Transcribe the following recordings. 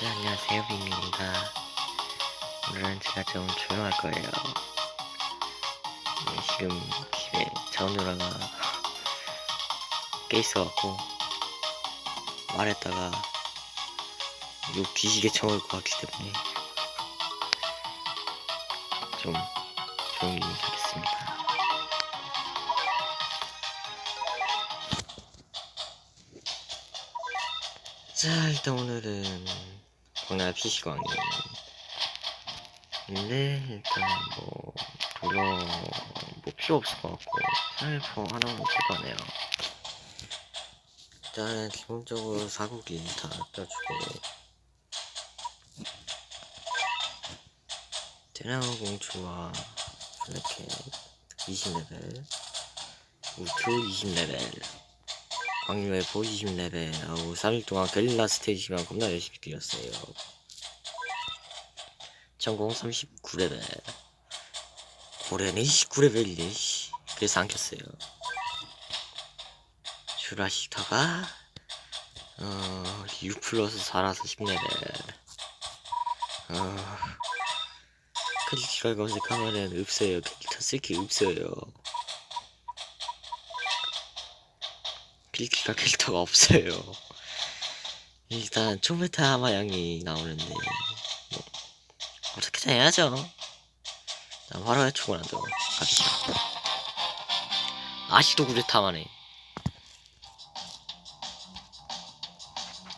네, 안녕하세요, 빈입니다. 오늘은 제가 좀 조용할 거예요. 네, 지금 집에 자원누라가 깨 있어갖고 말했다가 욕 뒤지게 쳐먹을 것 같기 때문에 좀 조용히 하겠습니다. 자, 일단 오늘은 광야 PC광이 근데 일단 뭐 그거 뭐 필요 없을 것 같고 스나이퍼 하나만 필요하네요. 일단은 기본적으로 사국이 다 껴주고. 대나무 공주와 블랙캣 20레벨. 우투 20레벨 보 20레벨. 아우 3일 동안 게릴라 스테이지만 겁나 열심히 뛰었어요. 전공 39레벨. 고래는 29레벨이네 씨. 그래서 안 켰어요. 슈라시타가 어, 6 플러스 4라서 10레벨. 어, 크리티컬 검색하면은 없어요. 캐릭터 쓸게 없어요 크리티컬 캐릭터가 없어요. 일단 초메타 마양이 나오는데 뭐 어떻게든 해야죠? 자 바로 해초고 나도 갑시다. 아직도 구레타만 해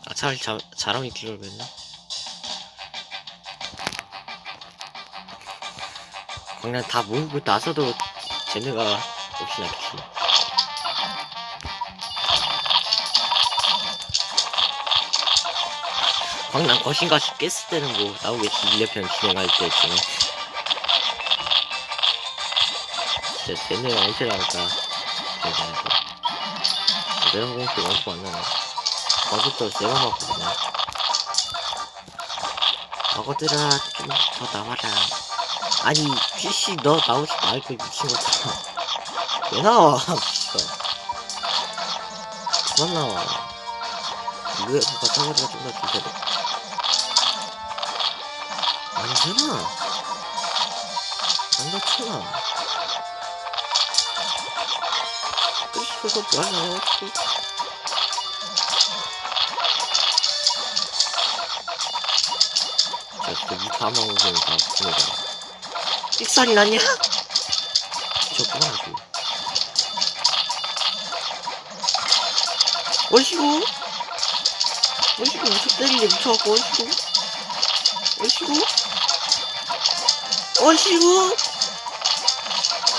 아, 차라리 자, 자랑이 기를 그랬나? 그냥 다 모으고 나서도 쟤네가 없이 나겠지 광난 거신가시 깼을 때는 뭐 나오겠지 1편 진행할 때쯤에 진짜 쟤네가 언제 나올까? 내런 공식 원투 안 나네. 거기부터 세번 맞거든요 아거들아 좀더 나와라. 아니 PC 너 나오지 말고 미친 것들아. 왜 나와? 진짜. 그만 나와. 왜 누가 사거리가 좀더 길게 아 니잖아. 안 다잖아 끝이어서 뭐하냐 자, 저이 가망으로 다 보내봐 삑살이 났냐? 저 그만하고 어시고 어시고 무슨 때리게 미쳐갖고 어시고 어시고 어시고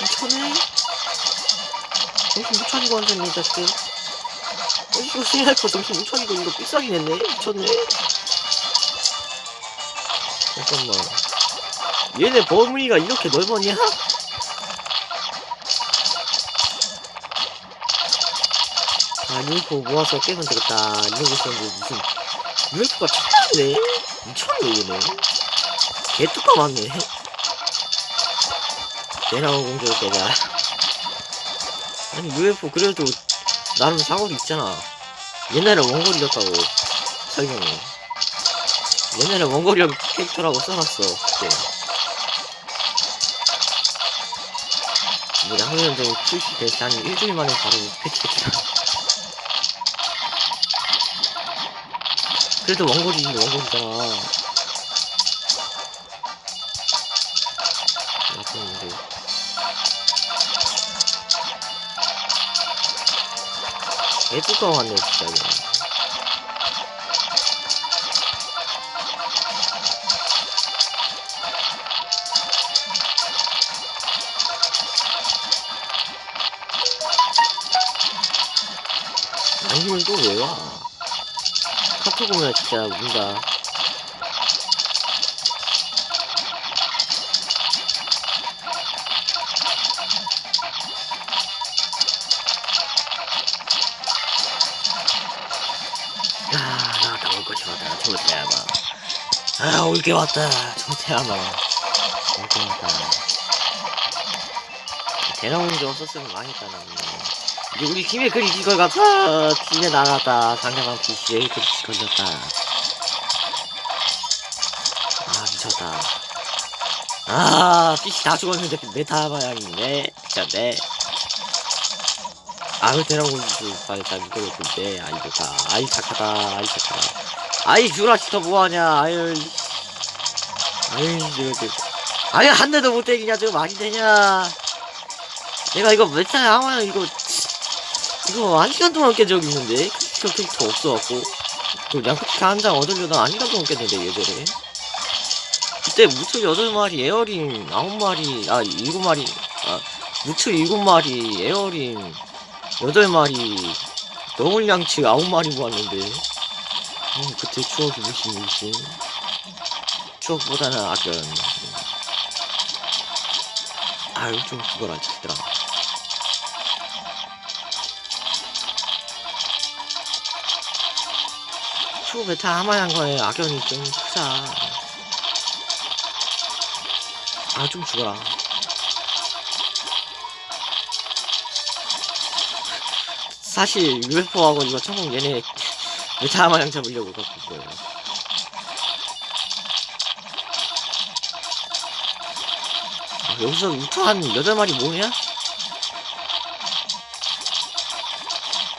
미쳤네 정신 못 차리고 앉았네 이 스나이퍼 정신 못 차리고 이거 삑사리 냈네. 미쳤네. 잠깐만. 얘네 범위가 이렇게 넓었냐? 아니 이거 모아서 깨면 되겠다. 이러고 있었는데 무슨 UFO가 찾아네. 미쳤네 얘네. 개뚜까 맞네 대나무 공주를 깨자 아니 UFO 그래도 나름 사고도 있잖아. 옛날에 원거리였다고 설명이. 옛날에 원거리 캐릭터라고 써놨어 그때. 뭐 양면도 출시돼서 한 일주일 만에 바로 패치됐잖아 그래도 원거리 원거리잖아 애프가 왔네 진짜 이거 아니면 또왜 와? 카톡 오면 진짜 운다. 아, 올게 왔다. 조태야마. 올게 왔다. 대나무인지 없었으면 망했다, 나는. 이제 우리 팀에 그리 이걸 같아 팀에 나갔다 상대방 PC에 그리 걸렸다 미쳤다. 아, 빛이 다 죽었는데 메타 방향이네. 진짜 네. 아을 때라고 빨리 잘 믿어줬는데 아이 좋다. 아이 착하다. 아이 착하다. 아이 주라 진짜 뭐하냐. 아유. 아유 이거 아유 한 대도 못 때리냐 저거 말이 되냐. 내가 이거 메타 아마 이거 이거 한 시간 동안 깨적 있는데 캐릭터 캐릭터 없어갖고 그 양크피카 한장 얻으려다 한 시간 동안 깼는데 예전에 그때 무트 여덟 마리 에어린 아홉 마리 아 일곱 마리 아 무트 일곱 마리 에어린 여덟 마리 너울 양치 아홉 마리 모았는데 음, 그때 추억이 무신 추억보다는 아껴였네 아유 좀 죽어라 진짜 추억 메타 하마한 거에 악연이 좀 크자 아 좀 죽어라. 사실 UFO하고 이거 천국 얘네 메타 마냥 잡으려고 갖고 온 거예요 아, 여기서 우터 한 8마리 뭐냐?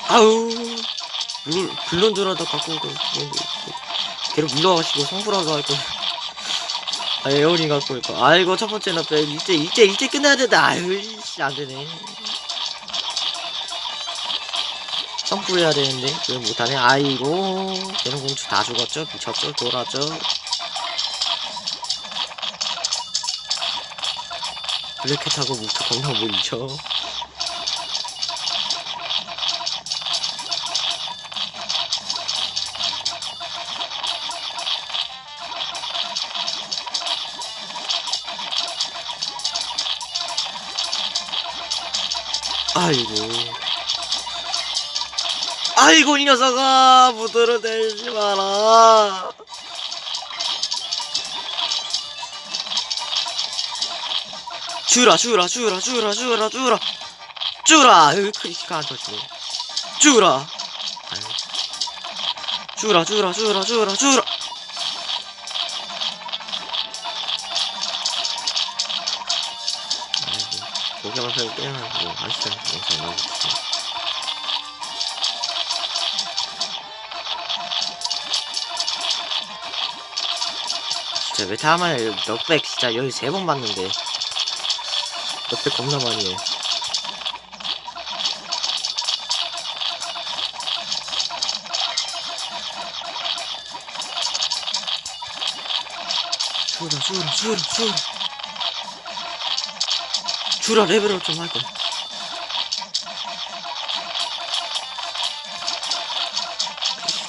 아우 물, 블론드라도 갖고 오고 걔로 밀어가시고 성불하고 할거 아, 에어링 갖고 있고. 아이고, 첫 번째 나 빼. 이제, 이제, 이제 끝내야 된다. 아유, 씨, 안 되네. 점프 해야 되는데, 왜 못하네. 아이고, 걔는 공주 다 죽었죠? 미쳤죠? 돌았죠? 블랙캣하고 무트 겁나 보이죠? 아이고. 아이고, 이 녀석아! 무드를 대지 마라. 주라, 주라, 주라, 주라, 주라, 주라. 주라! 으, 크리티카 안 터지네. 주라! 주라, 주라, 주라, 주라, 주라! 아이고, 고경을 빼야하고, 아시죠? 영상 나오겠지. 진짜 메타 하마에 몇백 진짜 13번 봤는데. 몇백 겁나 많이 해. 주라 주라 주라 주라 주라 레벨업 좀 할걸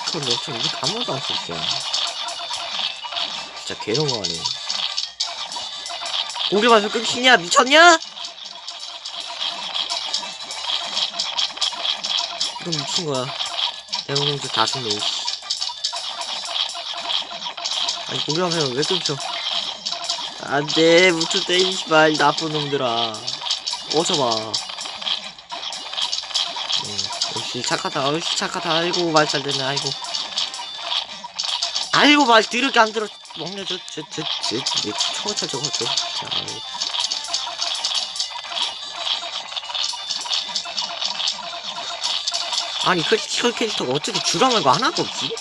그걸 엄청 이게 아무도 안 쓸게 진짜 개너무하네. 고기 맛을 끊기냐? 미쳤냐? 이건 미친 거야. 대형공주 다 죽네. 아니 고기 맛을 왜 끊겨? 안돼. 무트 때리지 마이 나쁜 놈들아. 어서봐. 응, 역시 착하다. 역시 착하다. 아이고 말잘 듣네. 아이고. 아이고 말 들을게 안 들어 먹네 저저 저저 초차 저거 저 자, 아이고. 아니 그혈 캐릭터가 어떻게 주라 말고 하나도 없지?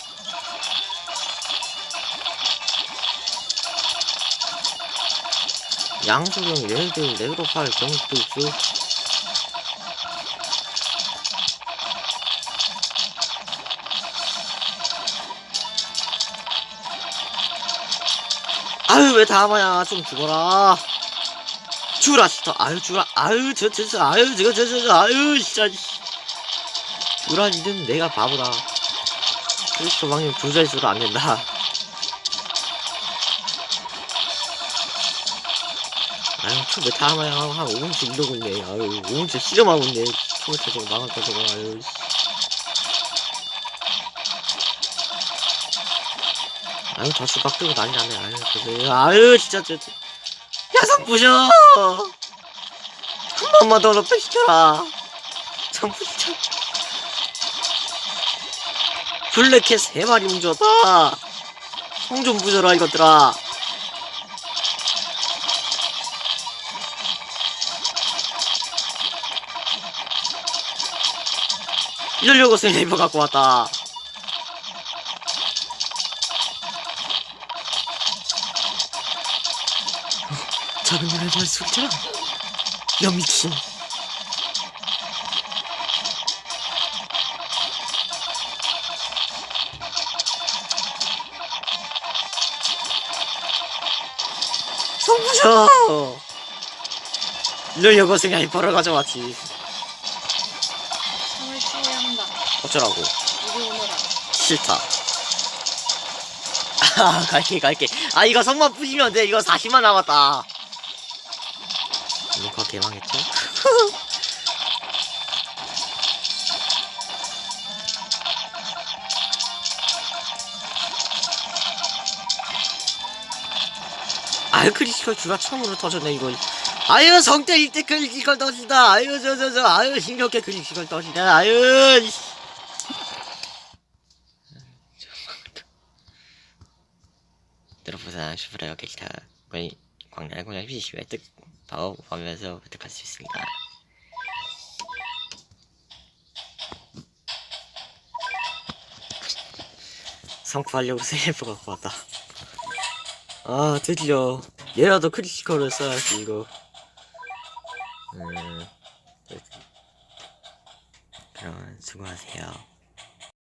양수경 얘네들 레그로팔 경도 있고 아유 왜 다마야? 좀 죽어라. 죽어라 진짜. 아유 죽어라. 아유 저 저 저 아유 저거 저 저 저 아유 진짜. 죽어라 니는 내가 바보다. 크리스토 방님 부자일수록 안 된다. 아유 초왜 다마야? 한 5분째 이러고 있네. 아유 5분째 실험하고 있네. 초에 저거 망할까 저거 아유 아유 저주 바뀌고 난리 나네. 아유 그래 아유 진짜 저, 저. 야성 부셔! 한 번만 더 높여시켜라. 전부 진짜 블랙캣 세 마리 뭉쳤다. 성좀 부셔라 이것들아. 이럴려고 세이버 갖고 왔다. 작은 볼수 있잖아 야 미친. 성부셔 이러려고 스나이퍼를 가져왔지. 상을 치워야 한다. 어쩌라고? 이리 오너라. 싫다. 아 갈게 갈게. 아 이거 성만 부시면 돼. 이거 40만 남았다 개망했죠? 아유 크리티컬 주라 처음으로 터졌네 이거 아유 성대 이때 크리티컬 터진다. 아유 저 저 저 아유 힘겹게 크리티컬 터지네. 아유 이. 들어보자 기타 거의 광량 광량 피시 획득 바로 보면서 획득할 수 있습니다. 성구하려고 세이프 갖고 왔다. 아 드디어 얘라도 크리티컬을 써야지 이거. 음 그럼 수고하세요.